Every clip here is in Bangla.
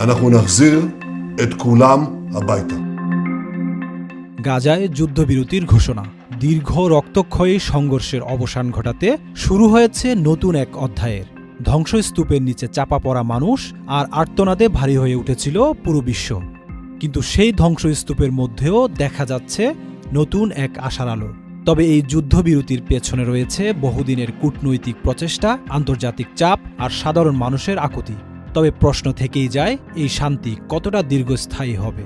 אנחנו נחזיר את כולם הביתה. গাজায় যুদ্ধবিরতির ঘোষণা দীর্ঘ রক্তক্ষয়ী সংঘর্ষের অবসান ঘটাতে শুরু হয়েছে নতুন এক অধ্যায়ের ধ্বংসস্তূপের নিচে চাপা পড়া মানুষ আর আর্তনাদে ভারী হয়ে উঠেছিল পুরো বিশ্ব কিন্তু সেই ধ্বংসস্তূপের মধ্যেও দেখা যাচ্ছে নতুন এক আশার আলো তবে এই যুদ্ধবিরতির পেছনে রয়েছে বহুদিনের কূটনৈতিক প্রচেষ্টা আন্তর্জাতিক চাপ আর সাধারণ মানুষের আকুতি তবে প্রশ্ন থেকেই যায়, এই শান্তি কতটা দীর্ঘস্থায়ী হবে?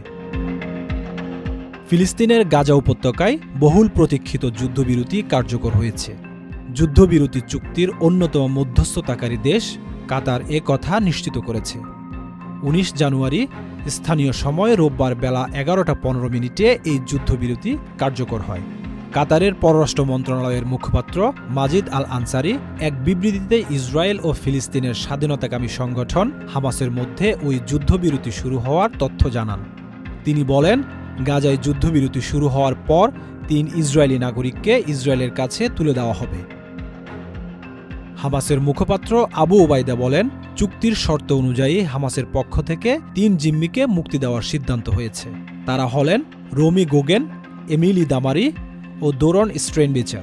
ফিলিস্তিনের গাজা উপত্যকায় বহুল প্রতীক্ষিত যুদ্ধবিরতি কার্যকর হয়েছে। যুদ্ধবিরতি চুক্তির অন্যতম মধ্যস্থতাকারী দেশ কাতার এ কথা নিশ্চিত করেছে। ১৯ জানুয়ারি, স্থানীয় সময় রোববার বেলা এগারোটা পনেরো মিনিটে এই যুদ্ধবিরতি কার্যকর হয়। কাতারের পররাষ্ট্র মন্ত্রণালয়ের মুখপাত্র মাজিদ আল আনসারি এক বিবৃতিতে ইসরায়েল ও ফিলিস্তিনের স্বাধীনতাকামী সংগঠন হামাসের মধ্যে ওই যুদ্ধবিরতি শুরু হওয়ার তথ্য জানান। তিনি বলেন, গাজায় যুদ্ধবিরতি শুরু হওয়ার পর তিন ইসরায়েলি নাগরিককে ইসরায়েলের কাছে তুলে দেওয়া হবে। হামাসের মুখপাত্র আবু ওবায়দা বলেন, চুক্তির শর্ত অনুযায়ী হামাসের পক্ষ থেকে তিন জিম্মিকে মুক্তি দেওয়ার সিদ্ধান্ত হয়েছে। তারা হলেন রোমি গোগেন, এমিলি দামারি ও দোরন স্ট্রেনবিচার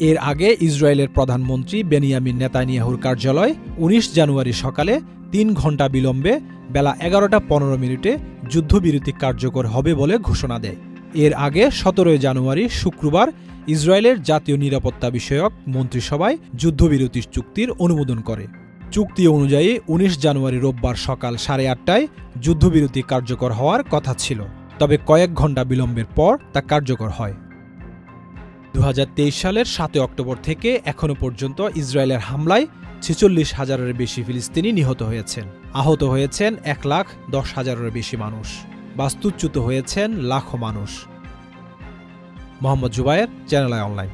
এর আগে ইসরায়েলের প্রধানমন্ত্রী বেনিয়ামিন নেতানিয়াহুর কার্যালয় ১৯ জানুয়ারি সকালে তিন ঘণ্টা বিলম্বে বেলা এগারোটা পনেরো মিনিটে যুদ্ধবিরতি কার্যকর হবে বলে ঘোষণা দেয়। এর আগে সতেরোই জানুয়ারি শুক্রবার ইসরায়েলের জাতীয় নিরাপত্তা বিষয়ক মন্ত্রিসভায় যুদ্ধবিরতি চুক্তির অনুমোদন করে। চুক্তি অনুযায়ী ১৯ জানুয়ারি রোববার সকাল সাড়ে আটটায় যুদ্ধবিরতি কার্যকর হওয়ার কথা ছিল, তবে কয়েক ঘণ্টা বিলম্বের পর তা কার্যকর হয়। দু হাজার তেইশ সালের সাতই অক্টোবর থেকে এখনও পর্যন্ত ইসরায়েলের হামলায় ছেচল্লিশ হাজারের বেশি ফিলিস্তিনি নিহত হয়েছেন। আহত হয়েছেন এক লাখ দশ হাজারের বেশি মানুষ। বাস্তুচ্যুত হয়েছেন লাখো মানুষ। Mohammad Zubair, channel online.